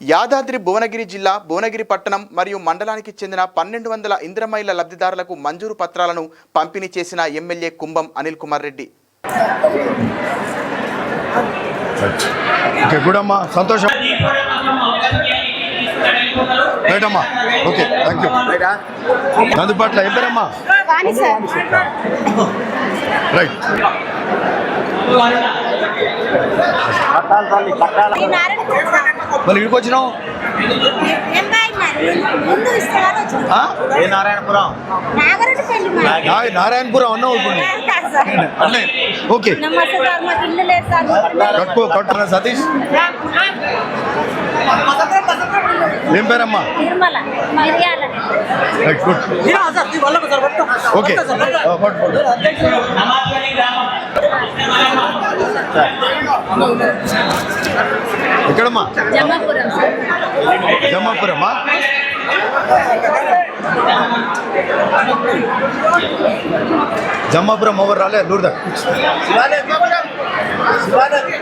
యాదాద్రి భువనగిరి జిల్లా భువనగిరి పట్టణం మరియు మండలానికి చెందిన పన్నెండు వందల ఇంద్రమైల లబ్ధిదారులకు మంజూరు పత్రాలను పంపిణీ చేసిన ఎమ్మెల్యే కుంభం అనిల్ కుమార్ రెడ్డి. సంతోషం. ఓకే థ్యాంక్ యూ ఏం పేరమ్మా? రైట్ మళ్ళీ ఇక్కడికి వచ్చినావు? ఏం నారాయణపురం? నారాయణపురం అన్నావు ఇప్పుడు. కాదు సార్. అట్లే. ఓకే. కట్టుకో కట్టురా సతీష్. ఏం పేరమ్మా? ఓకే. ఎక్కడమ్మా జమ్మాపురం సార్ జమ్మాపురమ్మా జమ్మాపురం ఎవరు రాలే దూరదా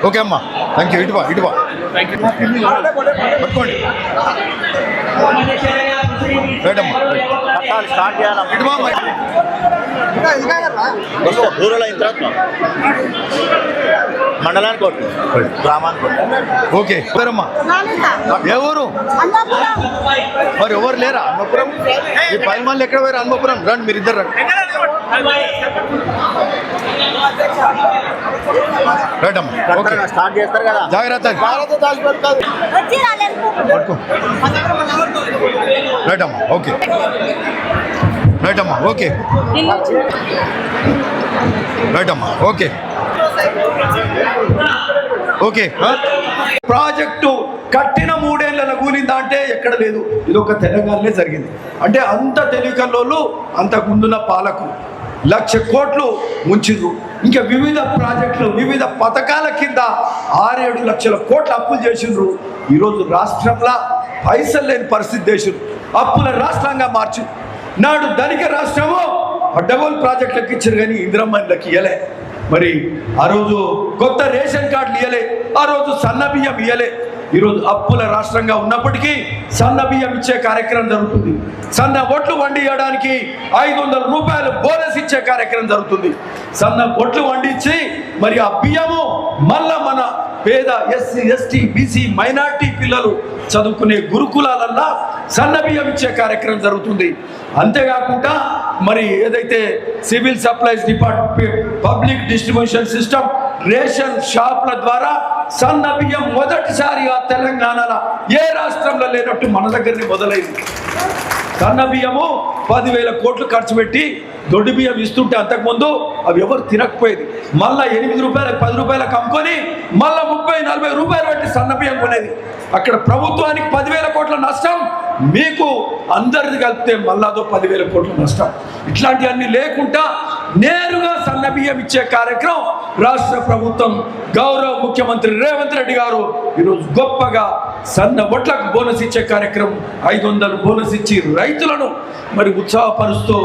ఓకే అమ్మా థ్యాంక్ యూ ఇటువా ఇటువా పట్టుకోండి దూరంలో అయిన తర్వాత మండలానికి ఒకటి గ్రామానికి ఒకటి ఓకే. పేరమ్మా? ఏ ఊరు? మరి ఎవరు లేరా? అన్నపురం? ఈ పది మంది ఎక్కడ పోయారు? అన్నపురం. రండి మీరు ఇద్దరు రండి. రైట్ అమ్మా ఓకే. కరెక్ట్గా స్టార్ట్ చేస్తారు కదా. జాగ్రత్త. రైట్ అమ్మా ఓకే. రైట్ అమ్మా ఓకే రైట్ అమ్మా ఓకే ఓకే ప్రాజెక్టు కట్టిన మూడేళ్ళ కూలిందా అంటే ఎక్కడ లేదు. ఇది ఒక తెలంగాణలో జరిగింది. అంటే అంత తెలివికల్లోళ్ళు అంతకుముందున్న పాలకు లక్ష కోట్లు ముంచిండ్రు ఇంకా వివిధ ప్రాజెక్టులు వివిధ పథకాల కింద ఆరేడు లక్షల కోట్లు అప్పులు చేసిండ్రు. ఈరోజు రాష్ట్రంలో పైసలు లేని పరిస్థితి చేసిండ్రు. అప్పుల రాష్ట్రంగా మార్చి నాడు ధనిక రాష్ట్రము డబుల్ ప్రాజెక్టులకు ఇచ్చారు కానీ ఇందిరమ్మలకు ఇయ్యలే. మరి ఆ రోజు కొత్త రేషన్ కార్డులు ఇవ్వలే ఆ రోజు సన్న బియ్యం ఈరోజు అప్పుల రాష్ట్రంగా ఉన్నప్పటికీ సన్న బియ్యం ఇచ్చే కార్యక్రమం జరుగుతుంది. సన్న ఒట్లు వండియడానికి ఐదు వందల రూపాయలు బోనస్ ఇచ్చే కార్యక్రమం జరుగుతుంది. సన్న ఒట్లు వండించి మరి ఆ బియ్యము మళ్ళా మన పేద ఎస్సీ ఎస్టీ బీసీ మైనార్టీ పిల్లలు చదువుకునే గురుకులాలల్లా సన్న బియ్యం ఇచ్చే కార్యక్రమం జరుగుతుంది. అంతేకాకుండా మరి ఏదైతే civil supplies department public distribution system ration షాప్ల ద్వారా సన్న బియ్యం మొదటిసారిగా తెలంగాణలో ఏ రాష్ట్రంలో లేనట్టు మన దగ్గరనే మొదలైంది. సన్న బియ్యము పదివేల కోట్లు ఖర్చు పెట్టి దొడ్డు బియ్యం ఇస్తుంటే అంతకుముందు అవి ఎవరు తినకపోయేది. మళ్ళా ఎనిమిది రూపాయలకు పది రూపాయలకు అమ్ముకొని మళ్ళా ముప్పై నలభై రూపాయలు పెట్టి సన్న బియ్యం కొనేది. అక్కడ ప్రభుత్వానికి పదివేల కోట్ల నష్టం మీకు అందరిది కలిపితే మళ్ళాదో పదివేల కోట్ల నష్టం. ఇట్లాంటివన్నీ లేకుండా నేరుగా సన్న బియ్యం ఇచ్చే కార్యక్రమం రాష్ట్ర ప్రభుత్వం గౌరవ ముఖ్యమంత్రి రేవంత్ రెడ్డి గారు ఈరోజు గొప్పగా సన్న ఒట్లకు బోనస్ ఇచ్చే కార్యక్రమం. ఐదు వందలు బోనస్ ఇచ్చి రైతులను మరి ఉత్సాహపరుస్తూ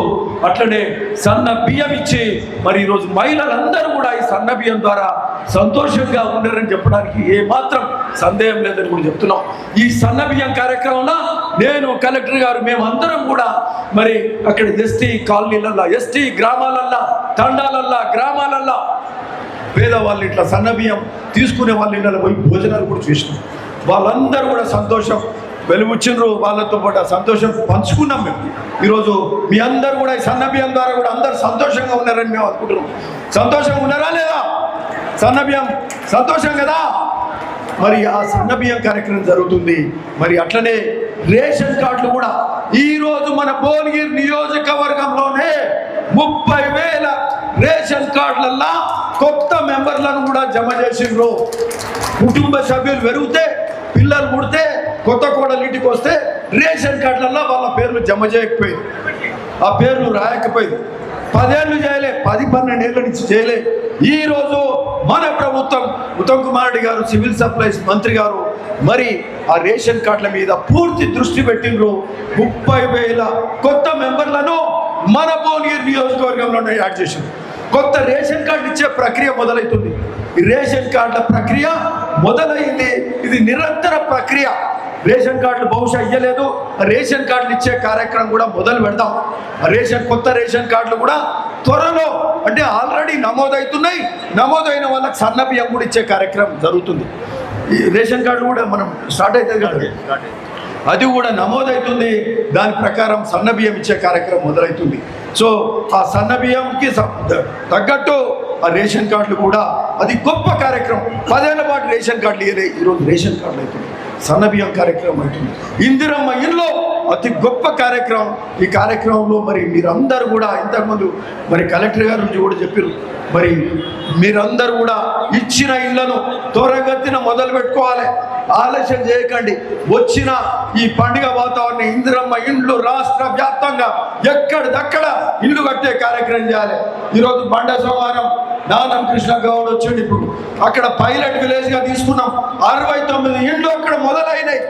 అట్లనే సన్న బియ్యం ఇచ్చి మరి ఈరోజు మహిళలందరూ కూడా ఈ సన్న బియ్యం ద్వారా సంతోషంగా ఉన్నారని చెప్పడానికి ఏమాత్రం సందేహం లేదని కూడా చెప్తున్నాం. ఈ సన్న బియ్యం కార్యక్రమంలో నేను కలెక్టర్ గారు మేమందరం కూడా మరి అక్కడ ఎస్టీ కాలనీలల్లా ఎస్టీ గ్రామాలల్లా తండాలల్లా గ్రామాలల్లా పేదవాళ్ళు ఇట్లా సన్న బియ్యం తీసుకునే వాళ్ళ ఇళ్ళలో పోయి భోజనాలు కూడా చేసినాం. వాళ్ళందరూ కూడా సంతోషం వెలుగుచ్చిండ్రు వాళ్ళతో పాటు సంతోషం పంచుకున్నాం మేము. ఈరోజు మీ అందరు కూడా ఈ సన్నబియ్యం ద్వారా కూడా అందరు సంతోషంగా ఉన్నారని మేము అనుకుంటున్నాం. సంతోషంగా ఉన్నారా లేదా? సన్నబియ్యం సంతోషం కదా? మరి ఆ సన్నబియ్యం కార్యక్రమం జరుగుతుంది. మరి అట్లనే రేషన్ కార్డులు కూడా ఈ రోజు మన భువనగిరి నియోజకవర్గంలోనే ముప్పై వేల రేషన్ కార్డులల్లా కొత్త మెంబర్లను కూడా జమ చేసిండ్రు. కుటుంబ సభ్యులు పెరిగితే పిల్లలు పుడితే కొత్త కోడలు ఇంటికి వస్తే రేషన్ కార్డులల్లో వాళ్ళ పేర్లు జమ చేయకపోయింది. ఆ పేర్లు రాయకపోయింది. పదేళ్ళు చేయలే పది పన్నెండేళ్ళ నుంచి చేయలే. ఈ మన ప్రభుత్వం ఉత్తమ్ కుమార్ రెడ్డి గారు సివిల్ సప్లైస్ మంత్రి గారు మరి ఆ రేషన్ కార్డుల మీద పూర్తి దృష్టి పెట్టిండ్రు. ముప్పై వేల కొత్త మెంబర్లను మన భువనగిరి నియోజకవర్గంలోనే యాడ్ చేసింది కొత్త రేషన్ కార్డు ఇచ్చే ప్రక్రియ మొదలవుతుంది ఈ రేషన్ కార్డుల ప్రక్రియ మొదలైంది. ఇది నిరంతర ప్రక్రియ. రేషన్ కార్డులు బహుశా ఇయ్యలేదు. రేషన్ కార్డులు ఇచ్చే కార్యక్రమం కూడా మొదలు పెడదాం. రేషన్ కొత్త రేషన్ కార్డులు కూడా త్వరలో అంటే ఆల్రెడీ నమోదవుతున్నాయి. నమోదైన వాళ్ళకి సన్న బియ్యం కూడా ఇచ్చే కార్యక్రమం జరుగుతుంది. ఈ రేషన్ కార్డు కూడా మనం స్టార్ట్ అవుతుంది కాదు. అది కూడా నమోదవుతుంది. దాని ప్రకారం సన్న బియ్యం ఇచ్చే కార్యక్రమం మొదలవుతుంది. సో ఆ సన్న బియ్యంకి తగ్గట్టు ఆ రేషన్ కార్డులు కూడా అది గొప్ప కార్యక్రమం. పదేళ్ళ పాటు రేషన్ కార్డులు ఈరోజు రేషన్ కార్డులు అవుతుంది సన్నబియ్యం కార్యక్రమం అవుతుంది ఇందిరమ్మ ఇల్లు అతి గొప్ప కార్యక్రమం. ఈ కార్యక్రమంలో మరి మీరందరూ కూడా ఇంతకుముందు మరి కలెక్టర్ గారు నుంచి కూడా చెప్పారు మరి మీరందరూ కూడా ఇచ్చిన ఇళ్ళను త్వరగతిన మొదలు పెట్టుకోవాలి. ఆలస్యం చేయకండి. వచ్చిన ఈ పండుగ వాతావరణం ఇందిరమ్మ ఇండ్లు రాష్ట్ర వ్యాప్తంగా ఎక్కడిదక్కడ ఇల్లు కట్టే కార్యక్రమం చేయాలి. ఈరోజు బండ సోమవారం నానం కృష్ణ గౌడ్ వచ్చిండు ఇప్పుడు. అక్కడ పైలట్ విలేజ్గా తీసుకున్నాం. అరవై తొమ్మిది ఇండ్లు అక్కడ మొదలైనాయి.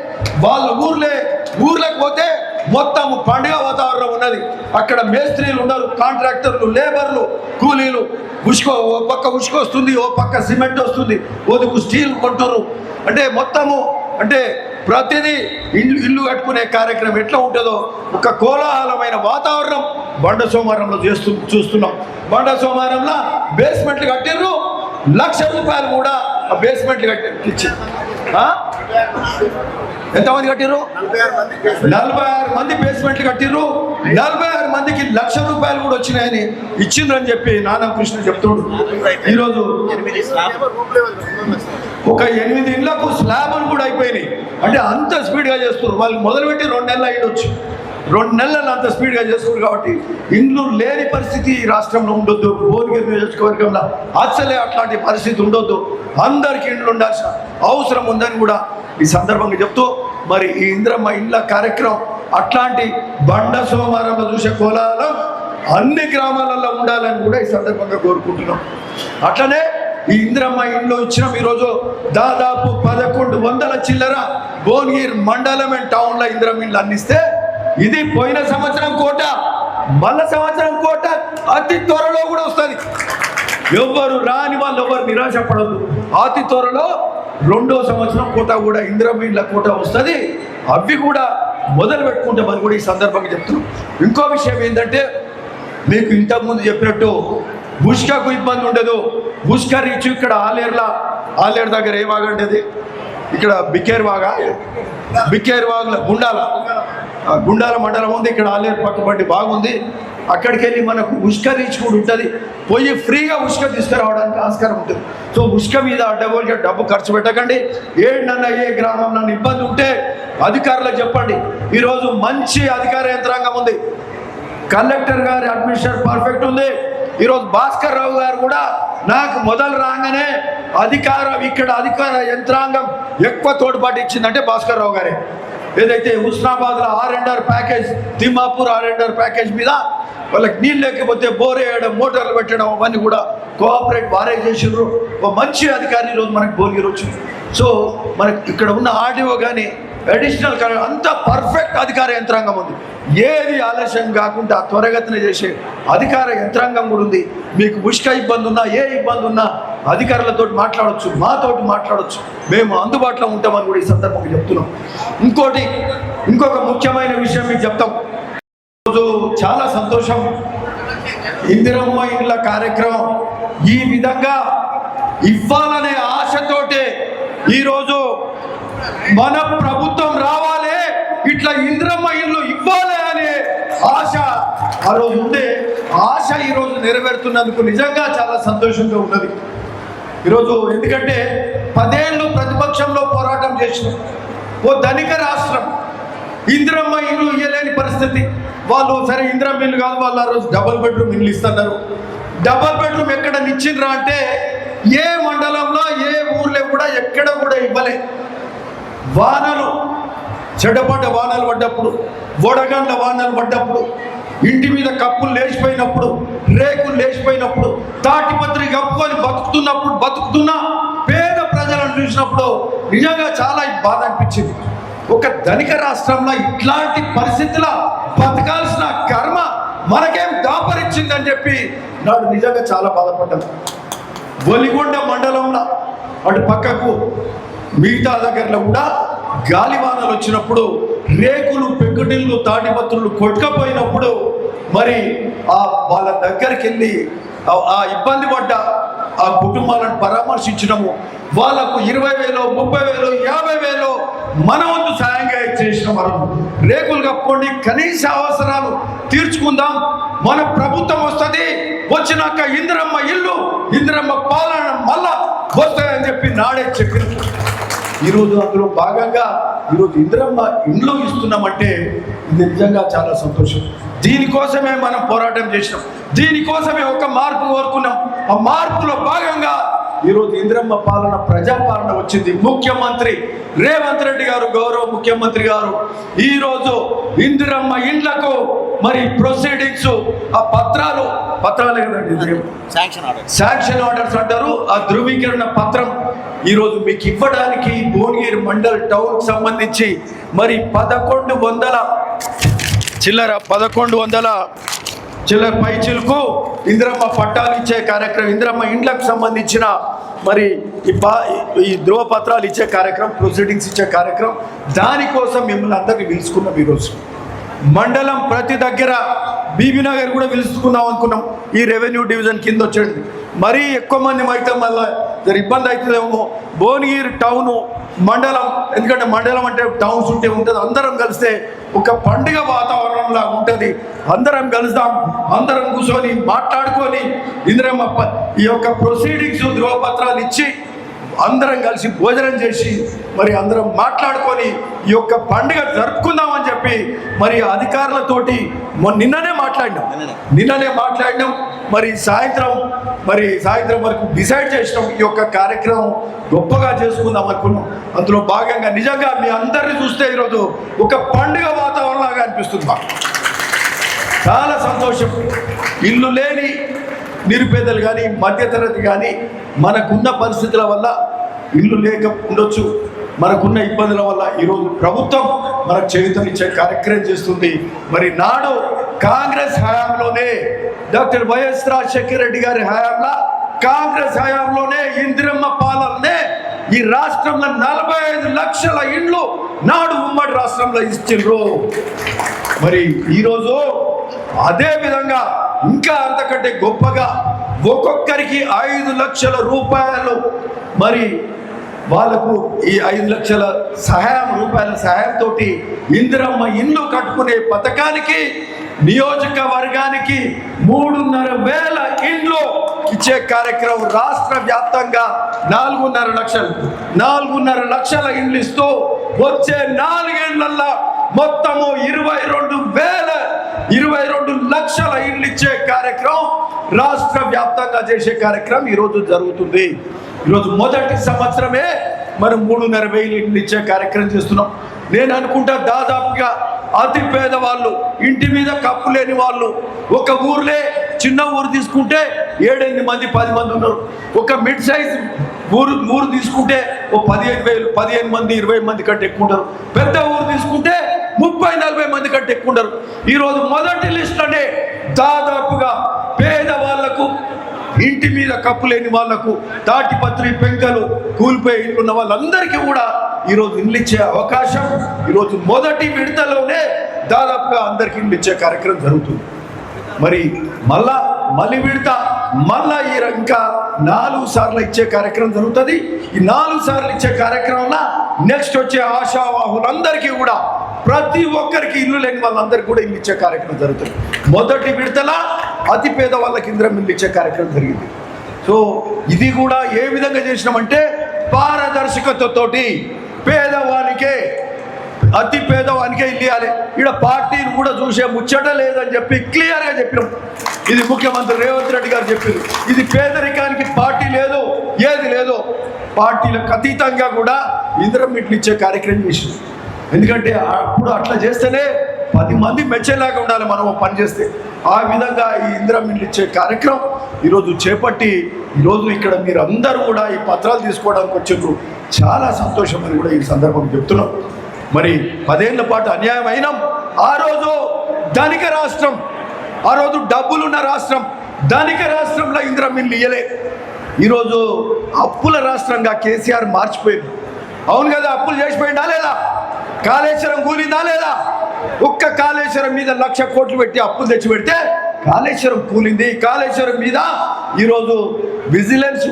వాళ్ళ ఊర్లే ఊర్లకు పోతే మొత్తం పండుగ వాతావరణం ఉన్నది. అక్కడ మేస్త్రీలు ఉన్నారు కాంట్రాక్టర్లు లేబర్లు కూలీలు. ఉష్కో ఓ పక్క ఉష్క వస్తుంది ఓ పక్క సిమెంట్ వస్తుంది. ఓదుకు స్టీల్ కొంటున్నారు అంటే మొత్తము అంటే ప్రతిదీ ఇల్లు ఇల్లు కట్టుకునే కార్యక్రమం ఎట్లా ఉంటుందో ఒక కోలాహలమైన వాతావరణం బండ సోమవారంలో చేస్తూ చూస్తున్నాం. బండ సోమవారంలో బేస్మెంట్లు కట్టిర్రు. లక్ష రూపాయలు కూడా ఆ బేస్మెంట్లు కట్టించి ఇచ్చి ఎంతమంది కట్టిర్రు? నలభై ఆరు మంది బేస్మెంట్లు కట్టిర్రు. నలభై ఆరు మందికి లక్ష రూపాయలు కూడా వచ్చినాయని ఇచ్చిండ్రని చెప్పి నానం కృష్ణ చెప్తున్నాడు ఈరోజు ఎనిమిది ఒక ఎనిమిది ఇళ్ళకు స్లాబులు కూడా అయిపోయినాయి. అంటే అంత స్పీడ్గా చేస్తున్నారు. వాళ్ళు మొదలుపెట్టి రెండు నెలలు అయ్యొచ్చు రెండు నెలలు అంత స్పీడ్గా చేస్తున్నారు కాబట్టి ఇండ్లు లేని పరిస్థితి ఈ రాష్ట్రంలో ఉండొద్దు. భువనగిరి నియోజకవర్గంలో అసలే అట్లాంటి పరిస్థితి ఉండొద్దు. అందరికీ ఇండ్లు ఉండాల్సిన అవసరం ఉందని కూడా ఈ సందర్భంగా చెప్తూ మరి ఈ ఇంద్రమ్మ ఇండ్ల కార్యక్రమం అట్లాంటి బండ సోమవారంలో చూసే కోలాహలం అన్ని గ్రామాలలో ఉండాలని కూడా ఈ సందర్భంగా కోరుకుంటున్నాం. అట్లనే ఈ ఇందిరమ్మ ఇంట్లో ఇచ్చిన ఈరోజు దాదాపు పదకొండు వందల చిల్లర భువనగిరి మండలం అండ్ టౌన్లో ఇందిరమ్మ ఇండ్లు అందిస్తే ఇది పోయిన సంవత్సరం కోట మళ్ళా సంవత్సరం కోట అతి త్వరలో కూడా వస్తుంది. ఎవ్వరు రాని వాళ్ళు ఎవరు నిరాశపడద్దు. అతి త్వరలో రెండో సంవత్సరం కోట కూడా ఇందిరమ్మ ఇండ్ల కోట వస్తుంది. అవి కూడా మొదలు పెట్టుకుంటామని కూడా ఈ సందర్భంగా చెప్తున్నాం. ఇంకో విషయం ఏంటంటే మీకు ఇంతకుముందు చెప్పినట్టు బుష్కకు ఇబ్బంది ఉండదు. బుష్క రీచ్ ఇక్కడ ఆలేర్ల ఆలేరు దగ్గర ఏ వాగా ఉండేది ఇక్కడ బికేర్ వాగా? బికేర్ వాగుల గుండాల. గుండాల మండలం ఉంది ఇక్కడ ఆలేరు పక్కపట్టి బాగుంది అక్కడికి వెళ్ళి మనకు ఉష్క రీచ్ కూడా ఉంటుంది. పోయి ఫ్రీగా ఉష్క తీసుకురావడానికి ఆస్కారం ఉంటుంది. సో ఉష్క మీద అడ్డగోలుగా డబ్బు ఖర్చు పెట్టకండి. ఏడన్నా ఏ గ్రామం నన్ను ఇబ్బంది ఉంటే అధికారులకు చెప్పండి. ఈరోజు మంచి అధికార యంత్రాంగం ఉంది. కలెక్టర్ గారి అడ్మినిస్ట్రేషన్ పర్ఫెక్ట్ ఉంది. ఈరోజు భాస్కర్ రావు గారు కూడా నాకు మొదలు రాగానే అధికారం ఇక్కడ అధికార యంత్రాంగం ఎక్కువ తోడ్పాటు ఇచ్చిందంటే భాస్కర్ రావు గారే. ఏదైతే హుస్నాబాద్లో R and R package Timmapur R and R package మీద వాళ్ళకి నీళ్ళు లేకపోతే బోర్ వేయడం మోటార్లు పెట్టడం అవన్నీ కూడా కోఆపరేట్ వారే చేసిండ్రు. ఒక మంచి అధికారి ఈరోజు మనకు భోగిరు సో మనకి ఇక్కడ ఉన్న ఆర్డీఓ కానీ అడిషనల్ కా- అంత పర్ఫెక్ట్ అధికార యంత్రాంగం ఉంది. ఏది ఆలస్యం కాకుండా త్వరగతిన చేసే అధికార యంత్రాంగం కూడా ఉంది. మీకు ఉష్క ఇబ్బంది ఉన్నా ఏ ఇబ్బంది ఉన్నా అధికారులతో మాట్లాడొచ్చు మాతోటి మాట్లాడొచ్చు. మేము అందుబాటులో ఉంటామని కూడా ఈ సందర్భంగా చెప్తున్నాం. ఇంకోటి ఇంకొక ముఖ్యమైన విషయం మీకు చెప్తాం. రోజు చాలా సంతోషం. ఇందిరమ్మ ఇండ్ల కార్యక్రమం ఈ విధంగా ఇవ్వాలనే ఆశతోటే ఈరోజు మన ప్రభుత్వం ఇట్లా ఇంద్రమ్మ ఇల్లు ఇవ్వాలి అనే ఆశ ఆ రోజు ఉండే. ఆశ ఈరోజు నెరవేరుతున్నందుకు నిజంగా చాలా సంతోషంగా ఉన్నది. ఈరోజు ఎందుకంటే పదేళ్ళు ప్రతిపక్షంలో పోరాటం చేసిన. ఓ ధనిక రాష్ట్రం. ఇందిరమ్మ ఇల్లు ఇయ్యలేని పరిస్థితి. వాళ్ళు సరే ఇందిరమ్మ ఇల్లు కాదు వాళ్ళు ఆ రోజు డబుల్ బెడ్రూమ్ ఇల్లు ఇస్తున్నారు. డబుల్ బెడ్రూమ్ ఎక్కడ నిచ్చిండ్రా అంటే ఏ మండలంలో ఏ ఊర్లో కూడా ఎక్కడ కూడా ఇవ్వలే. వానలు చెడపడ్డ వానలు పడ్డప్పుడు వడగండ్ల వానలు పడ్డప్పుడు ఇంటి మీద కప్పులు లేచిపోయినప్పుడు రేకులు లేచిపోయినప్పుడు తాటిపత్రి కప్పుకొని బతుకుతున్నప్పుడు బతుకుతున్న పేద ప్రజలను చూసినప్పుడు నిజంగా చాలా బాధ అనిపించింది. ఒక ధనిక రాష్ట్రంలో ఇట్లాంటి పరిస్థితుల బతకాల్సిన కర్మ మనకేం దాపరిచ్చిందని చెప్పి నాడు నిజంగా చాలా బాధపడ్డాను. ఒలిగొండ మండలంలో అటు పక్కకు మిగతా దగ్గరలో కూడా గాలివానలు వచ్చినప్పుడు రేకులు పెంకుటిల్లు తాటిపత్రులు కొట్టుకపోయినప్పుడు మరి ఆ వాళ్ళ దగ్గరికి వెళ్ళి ఆ- ఇబ్బంది పడ్డ ఆ కుటుంబాలను పరామర్శించడము వాళ్ళకు ఇరవై వేలు ముప్పై వేలు యాభై వేలు మన వంతు సాయంగా చేసిన మనం రేకులు కప్పుకోండి కనీస అవసరాలు తీర్చుకుందాం. మన ప్రభుత్వం వస్తుంది వచ్చినాక ఇందిరమ్మ ఇల్లు ఇందిరమ్మ పాలన మళ్ళా వస్తాయని చెప్పి నాడే చెప్పిన ఈరోజు అందులో భాగంగా ఈరోజు ఇందిరమ్మ ఇండ్లు ఇస్తున్నామంటే ఇది నిజంగా చాలా సంతోషం. దీనికోసమే మనం పోరాటం చేసినాం. దీనికోసమే ఒక మార్పు కోరుకున్నాం. ఆ మార్పులో భాగంగా ఈరోజు ఇందిరమ్మ పాలన ప్రజాపాలన వచ్చింది. ముఖ్యమంత్రి రేవంత్ రెడ్డి గారు గౌరవ ముఖ్యమంత్రి గారు ఈరోజు ఇందిరమ్మ ఇండ్లకు మరి ప్రొసీడింగ్స్ ఆ పత్రాలు పత్రాలే కదండి. శాంక్షన్ ఆర్డర్ శాంక్షన్ ఆర్డర్స్ అంటారు. ఆ ధృవీకరణ పత్రం ఈరోజు మీకు ఇవ్వడానికి భువనగిరి మండల్ టౌన్ సంబంధించి మరి పదకొండు వందల చిల్లర పదకొండు వందల చిల్లర పైచిలకు ఇందిరమ్మ పట్టాలు ఇచ్చే కార్యక్రమం ఇందిరమ్మ ఇండ్లకు సంబంధించిన మరి ఈ పా ఈ ధృవపత్రాలు ఇచ్చే కార్యక్రమం ప్రొసీడింగ్స్ ఇచ్చే కార్యక్రమం. దానికోసం మిమ్మల్ని అందరినీ పిలుచుకున్నాం ఈరోజు. మండలం ప్రతి దగ్గర బీబీనగర్ కూడా పిలుచుకుందాం అనుకున్నాం. ఈ రెవెన్యూ డివిజన్ కింద వచ్చేది. మరీ ఎక్కువ మంది అయితే మళ్ళీ ఇబ్బంది అవుతుందేమో. భువనగిరి టౌను మండలం ఎందుకంటే మండలం అంటే టౌన్స్ ఉంటే ఉంటుంది. అందరం కలిస్తే ఒక పండుగ వాతావరణంలా ఉంటుంది. అందరం కలుద్దాం అందరం కూర్చొని మాట్లాడుకొని ఇందిరమ్మ ఈ యొక్క ప్రొసీడింగ్స్ ధృవపత్రాలు ఇచ్చి అందరం కలిసి భోజనం చేసి మరి అందరం మాట్లాడుకొని ఈ యొక్క పండుగ జరుపుకుందామని చెప్పి మరి అధికారులతోటి నిన్ననే మాట్లాడినాం. నిన్ననే మాట్లాడినాం. మరి సాయంత్రం మరి సాయంత్రం వరకు డిసైడ్ చేసినాం ఈ యొక్క కార్యక్రమం గొప్పగా చేసుకుందాం అనుకున్నాం. అందులో భాగంగా నిజంగా మీ అందరిని చూస్తే ఈరోజు ఒక పండుగ వాతావరణంలాగా అనిపిస్తుంది మాకు. చాలా సంతోషం. ఇల్లు లేని నిరుపేదలు కానీ మధ్యతరగతి కానీ మనకున్న పరిస్థితుల వల్ల ఇల్లు లేక ఉండొచ్చు. మనకున్న ఇబ్బందుల వల్ల ఈరోజు ప్రభుత్వం మనకు చేయుతనిచ్చే కార్యక్రమం చేస్తుంది. మరి నాడు కాంగ్రెస్ హయాంలోనే డాక్టర్ వైఎస్ రాజశేఖర రెడ్డి గారి హయాంలో కాంగ్రెస్ హయాంలోనే ఇందిరమ్మ పాలననే ఈ రాష్ట్రంలో నలభై ఐదు లక్షల ఇండ్లు నాడు ఉమ్మడి రాష్ట్రంలో ఇచ్చిండ్రు. మరి ఈరోజు అదే విధంగా ఇంకా అంతకంటే గొప్పగా ఒక్కొక్కరికి ఐదు లక్షల రూపాయలు మరి వాళ్ళకు ఈ ఐదు లక్షల సహాయం రూపాయల సహాయంతో ఇందిరమ్మ ఇల్లు కట్టుకునే పథకానికి నియోజకవర్గానికి మూడున్నర వేల ఇండ్లు ఇచ్చే కార్యక్రమం రాష్ట్ర వ్యాప్తంగా నాలుగున్నర లక్షలు. నాలుగున్నర లక్షల ఇండ్లు ఇస్తూ వచ్చే నాలుగేళ్ళలో మొత్తము ఇరవై రెండు వేల ఇరవై రెండు లక్షల ఇండ్లు ఇచ్చే కార్యక్రమం రాష్ట్ర వ్యాప్తంగా చేసే కార్యక్రమం ఈరోజు జరుగుతుంది. ఈరోజు మొదటి సంవత్సరమే మనం మూడున్నర వేలు ఇండ్లు ఇచ్చే కార్యక్రమం చేస్తున్నాం. నేను అనుకుంటా దాదాపుగా అతి పేదవాళ్ళు ఇంటి మీద కప్పు లేని వాళ్ళు. ఒక ఊర్లే చిన్న ఊరు తీసుకుంటే ఏడెనిమిది మంది పది మంది ఉన్నారు. ఒక మిడ్ సైజ్ ఊరు ఊరు తీసుకుంటే ఓ పదిహేను వేలు పదిహేను మంది ఇరవై మంది కంటే ఎక్కువ ఉంటారు. పెద్ద ఊరు తీసుకుంటే ముప్పై నలభై మంది కంటే ఎక్కువ ఉంటారు. ఈరోజు మొదటి లిస్టులోనే దాదాపుగా పేద ఇంటి మీద కప్పు లేని వాళ్ళకు తాటిపత్రి పెంకలు కూలిపోయి ఉన్న వాళ్ళందరికీ కూడా ఈరోజు ఇల్లు ఇచ్చే అవకాశం. ఈరోజు మొదటి విడతలోనే దాదాపుగా అందరికి ఇల్లు ఇచ్చే కార్యక్రమం జరుగుతుంది. మరి మళ్ళా మళ్ళీ విడత మళ్ళా ఈ ఇంకా నాలుగు సార్లు ఇచ్చే కార్యక్రమం జరుగుతుంది. ఈ నాలుగు సార్లు ఇచ్చే కార్యక్రమంలో నెక్స్ట్ వచ్చే ఆశావాహులందరికీ కూడా ప్రతి ఒక్కరికి ఇల్లు లేని వాళ్ళందరికీ కూడా ఇల్లు ఇచ్చే కార్యక్రమం జరుగుతుంది. మొదటి విడతల అతి పేద వాళ్ళకి ఇంద్రం ఇల్లు ఇచ్చే కార్యక్రమం జరిగింది. సో ఇది కూడా ఏ విధంగా చేసినామంటే పారదర్శకతతోటి పేదవానికే అతి పేదవానికే ఇల్లు ఇవ్వాలి. ఇక్కడ పార్టీని కూడా చూసే ముచ్చట లేదని చెప్పి క్లియర్గా చెప్పినాం. ఇది ముఖ్యమంత్రి రేవంత్ రెడ్డి గారు చెప్పింది. ఇది పేదరికానికి పార్టీ లేదు ఏది లేదు. పార్టీలకు అతీతంగా కూడా ఇంద్రం ఇట్లు ఇచ్చే కార్యక్రమం చేసింది ఎందుకంటే అప్పుడు అట్లా చేస్తేనే పది మంది మెచ్చేలాగా ఉండాలి మనం పని చేస్తే. ఆ విధంగా ఈ ఇంద్రం ఇల్లు ఇచ్చే కార్యక్రమం ఈరోజు చేపట్టి ఈరోజు ఇక్కడ మీరు అందరూ కూడా ఈ పత్రాలు తీసుకోవడానికి వచ్చిండ్రు. చాలా సంతోషం అని కూడా ఈ సందర్భం చెప్తున్నాం. మరి పదేళ్ళ పాటు అన్యాయం అయినాం. ఆ రోజు ధనిక రాష్ట్రం ఆ రోజు డబ్బులున్న రాష్ట్రం ధనిక రాష్ట్రంలో ఇంద్రం ఇల్లు ఇయ్యలే. ఈరోజు అప్పుల రాష్ట్రంగా కేసీఆర్ మార్చిపోయింది అవును కదా అప్పులు చేసిపోయిందా లేదా? కాళేశ్వరం కూలిందా లేదా? ఒక్క కాళేశ్వరం మీద లక్ష కోట్లు పెట్టి అప్పులు తెచ్చి పెడితే కాళేశ్వరం కూలింది. కాళేశ్వరం మీద ఈరోజు విజిలెన్స్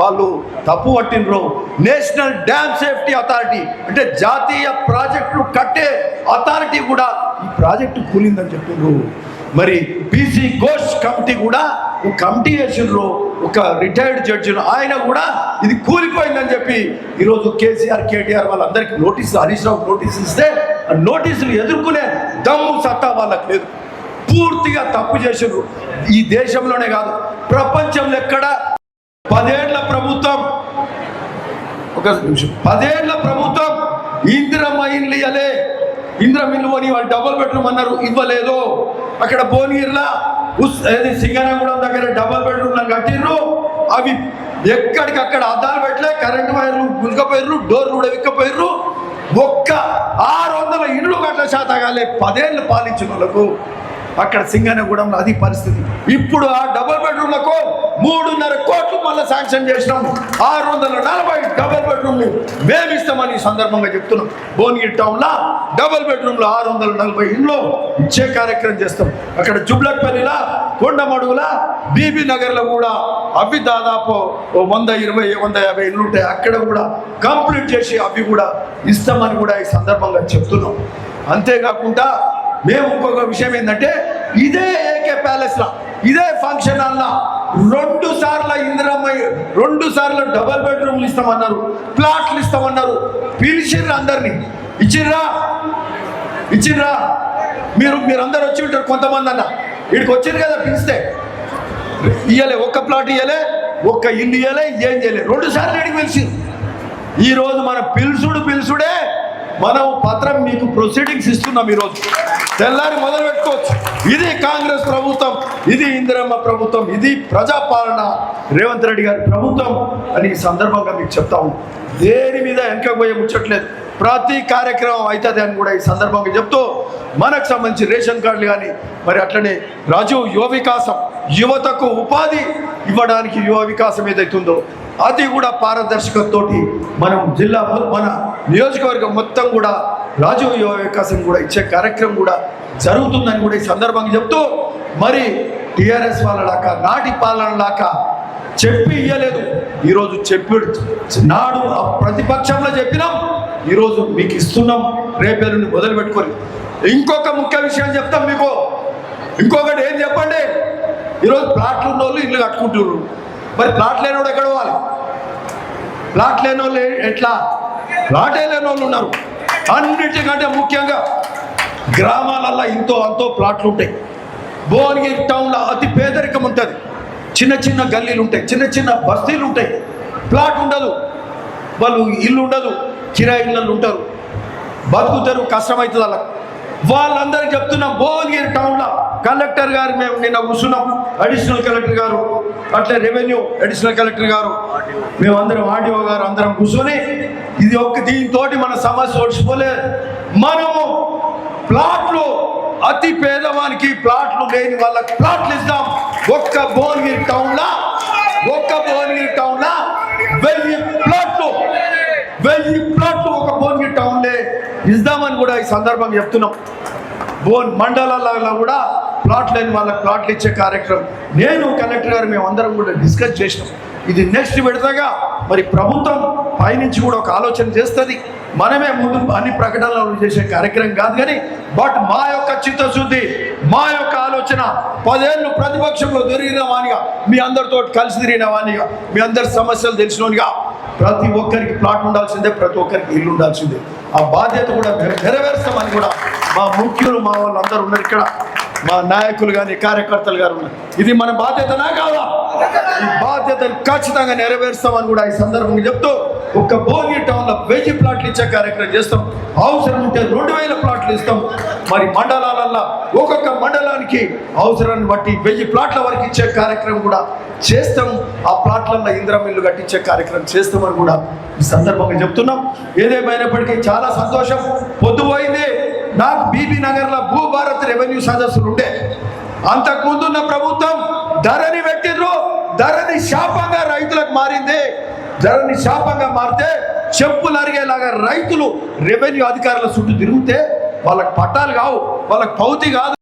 వాళ్ళు తప్పు పట్టినరు నేషనల్ డ్యామ్ సేఫ్టీ అథారిటీ అంటే జాతీయ ప్రాజెక్టులు కట్టే అథారిటీ కూడా ఈ ప్రాజెక్టు కూలిందని చెప్పిండ్రు. మరి పీసీ ఘోష్ కమిటీ కూడా ఒక కమిటీ వేసిండ్రు ఒక రిటైర్డ్ జడ్జి ఆయన కూడా ఇది కూలిపోయిందని చెప్పి ఈరోజు కేసీఆర్ కేటీఆర్ వాళ్ళందరికీ నోటీసులు హరీష్ రావు నోటీస్ ఇస్తే ఆ నోటీసులు ఎదుర్కొనే దమ్ము సత్తా వాళ్ళకి లేదు. పూర్తిగా తప్పు చేసిండ్రు. ఈ దేశంలోనే కాదు ప్రపంచంలో ఎక్కడ? పదేళ్ళ ప్రభుత్వం. ఒక నిమిషం. పదేళ్ళ ప్రభుత్వం. ఇందిరమ్మ ఇండ్లు ఇంద్రమిల్లు ఇందిరమ్మ అని వాళ్ళు డబుల్ బెడ్రూమ్ అన్నారు ఇవ్వలేదు. అక్కడ భువనగిరిలా ఉస్ సింగనగూడెం దగ్గర డబుల్ బెడ్రూమ్ కట్టిర్రు. అవి ఎక్కడికక్కడ అద్దాలు పెట్టలే కరెంటు వైర్లు గుంజకపోయిర్రు డోర్లు కూడా విక్కపోయిర్రు ఒక్క ఆరు వందల ఇండ్లు గట్ల శాతం కాలే పదేళ్ళు పాలించిన వాళ్ళకు. అక్కడ సింగనగూడెంలో అది పరిస్థితి. ఇప్పుడు ఆ డబుల్ బెడ్రూమ్లకు మూడున్నర కోట్లు మళ్ళీ శాంక్షన్ చేసినాం. ఆరు వందల నలభై డబుల్ బెడ్రూమ్లు మేము ఇస్తామని ఈ సందర్భంగా చెప్తున్నాం. భువనగిరి టౌన్లో డబుల్ బెడ్రూమ్లో ఆరు వందల నలభై ఇండ్లు ఇచ్చే కార్యక్రమం చేస్తాం. అక్కడ జుబ్లక్పల్లిలా కొండమడుగుల బీబీ నగర్లో కూడా అవి దాదాపు వంద ఇరవై వంద యాభై ఇళ్ళు ఉంటాయి. అక్కడ కూడా కంప్లీట్ చేసి అవి కూడా ఇస్తామని కూడా ఈ సందర్భంగా చెప్తున్నాం. అంతేకాకుండా మేము ఇంకొక విషయం ఏంటంటే ఇదే ఏకే ప్యాలెస్ లా ఇదే ఫంక్షన్ హాల్ రెండు సార్లు ఇందిరమ్మ రెండు సార్లు డబల్ బెడ్రూమ్లు ఇస్తామన్నారు ప్లాట్లు ఇస్తామన్నారు. పిలిచిర్రు అందరినీ. ఇచ్చిర్రా? ఇచ్చిర్రా? మీరు మీరందరూ వచ్చి ఉంటారు కొంతమంది అన్న. ఇక్కడికి వచ్చారు కదా పిలిస్తే. ఇయ్యలే ఒక్క ప్లాట్ ఇయ్యలే ఒక్క ఇల్లు ఇయ్యలే ఏం చేయలే. రెండు సార్లు ఇడికి పిలిచి ఈరోజు మన పిలుసుడు పిలుసుడే మనం పత్రం మీకు ప్రొసీడింగ్స్ ఇస్తున్నాం ఈరోజు. తెల్లారి మొదలు పెట్టుకోవచ్చు. ఇది కాంగ్రెస్ ప్రభుత్వం ఇది ఇందిరమ్మ ప్రభుత్వం ఇది ప్రజాపాలన. రేవంత్ రెడ్డి గారి ప్రభుత్వం అని ఈ సందర్భంగా మీకు చెప్తాము దేని మీద వెనక పోయే ముచ్చట్లేదు. ప్రతి కార్యక్రమం అవుతుంది అని కూడా ఈ సందర్భంగా చెప్తూ మనకు సంబంధించి రేషన్ కార్డులు కానీ మరి అట్లనే రాజు యువ వికాసం యువతకు ఉపాధి ఇవ్వడానికి యువ వికాసం ఏదైతుందో అది కూడా పారదర్శకతతోటి మనం జిల్లా మన నియోజకవర్గం మొత్తం కూడా రాజు యువ వికాసం కూడా ఇచ్చే కార్యక్రమం కూడా జరుగుతుందని కూడా ఈ సందర్భంగా చెప్తూ మరి టిఆర్ఎస్ వాళ్ళలాక నాటి పాలన చెప్పి ఇయ్యలేదు. ఈరోజు చెప్పి నాడు ఆ ప్రతిపక్షంలో చెప్పినాం. ఈరోజు మీకు ఇస్తున్నాం. రేపేళ్ళని మొదలు పెట్టుకొని ఇంకొక ముఖ్య విషయం చెప్తాం మీకు. ఇంకొకటి ఏం చెప్పండి? ఈరోజు ప్లాట్లు ఉన్న వాళ్ళు ఇల్లు కట్టుకుంటున్నారు. మరి ప్లాట్ లేనివాడు ఎక్కడ పోవాలి? ప్లాట్ లేని వాళ్ళు ఎట్లా? ప్లాటే లేని వాళ్ళు ఉన్నారు. అన్నిటికంటే ముఖ్యంగా గ్రామాలల్లో ఇంతో అంతో ప్లాట్లు ఉంటాయి. భువనగిరి టౌన్లో అతి పేదరికం ఉంటుంది. చిన్న చిన్న గల్లీలు ఉంటాయి. చిన్న చిన్న బస్తీలు ఉంటాయి. ప్లాట్ ఉండదు. వాళ్ళు ఇల్లు ఉండదు. కిరాయి ఇళ్ళు ఉంటారు. బతుకుతారు కష్టమవుతుంది అలా వాళ్ళందరికీ చెప్తున్నాం భువనగిరి టౌన్లో కలెక్టర్ గారు మేము నిన్న కూర్చున్నాం. అడిషనల్ కలెక్టర్ గారు అట్లే రెవెన్యూ అడిషనల్ కలెక్టర్ గారు మేమందరం ఆర్డీఓ గారు అందరం కూర్చొని ఇది ఒక్క దీంతో మన సమస్య ఓడిచిపోలే మనము ప్లాట్లు అతి పేదవానికి ప్లాట్లు లేని వాళ్ళకి ప్లాట్లు ఇద్దాం ఒక్క భువనగిరి టౌన్లో ఒక్క భువనగిరి టౌన్లో వెయ్యి ప్లాట్లు వెయ్యి ప్లాట్లు ఒక భువనగిరి టౌన్లే ఇద్దామని కూడా ఈ సందర్భంగా చెప్తున్నాం. భువన్ మండలాల కూడా ప్లాట్ లేని వాళ్ళకి ప్లాట్లు ఇచ్చే కార్యక్రమం. నేను కలెక్టర్ గారు మేము అందరం కూడా డిస్కస్ చేసినాం. ఇది నెక్స్ట్ విడతగా మరి ప్రభుత్వం పైనుంచి కూడా ఒక ఆలోచన చేస్తుంది. మనమే ముందు అన్ని ప్రకటనలు చేసే కార్యక్రమం కాదు కానీ బట్ మా యొక్క చిత్తశుద్ధి మా యొక్క ఆలోచన పదేళ్ళు ప్రతిపక్షంలో దొరికిన వానిగా మీ అందరితో కలిసి తిరిగిన వానిగా మీ అందరి సమస్యలు తెలిసినోనిగా ప్రతి ఒక్కరికి ప్లాట్ ఉండాల్సిందే ప్రతి ఒక్కరికి ఇల్లు ఉండాల్సిందే. ఆ బాధ్యత కూడా నెరవేర్స్తామని నెరవేరుస్తామని కూడా మా ముఖ్యులు మా వాళ్ళందరూ ఉన్నారు ఇక్కడ. మా నాయకులు కానీ కార్యకర్తలు గారు ఇది మన బాధ్యతనా కాదా? ఈ బాధ్యతను ఖచ్చితంగా నెరవేరుస్తామని కూడా ఈ సందర్భంగా చెప్తూ ఒక్క భోగి టౌన్లో వెయ్యి ప్లాట్లు ఇచ్చే కార్యక్రమం చేస్తాం. అవసరం ఉంటే రెండు వేల ప్లాట్లు ఇస్తాం. మరి మండలాలల్లో ఒక్కొక్క మండలానికి అవసరాన్ని బట్టి వెయ్యి ప్లాట్ల వరకు ఇచ్చే కార్యక్రమం కూడా చేస్తాం. ఆ ప్లాట్లలో ఇంద్రం ఇల్లు కట్టించే కార్యక్రమం చేస్తామని కూడా ఈ సందర్భంగా చెప్తున్నాం. ఏదేమైనప్పటికీ చాలా సంతోషం. పొద్దుపోయింది. నాకు బీబీ నగర్లో భూభారత్ రెవెన్యూ సదస్సులు ఉండే. అంతకు ప్రభుత్వం ధరని పెట్టిండ్రు. ధరని శాపంగా రైతులకు మారింది. ధరని శాపంగా మారితే చెప్పులు అరిగేలాగా రైతులు రెవెన్యూ అధికారుల చుట్టూ తిరిగితే వాళ్ళకి పట్టాలు కావు వాళ్ళకి పౌతి కాదు.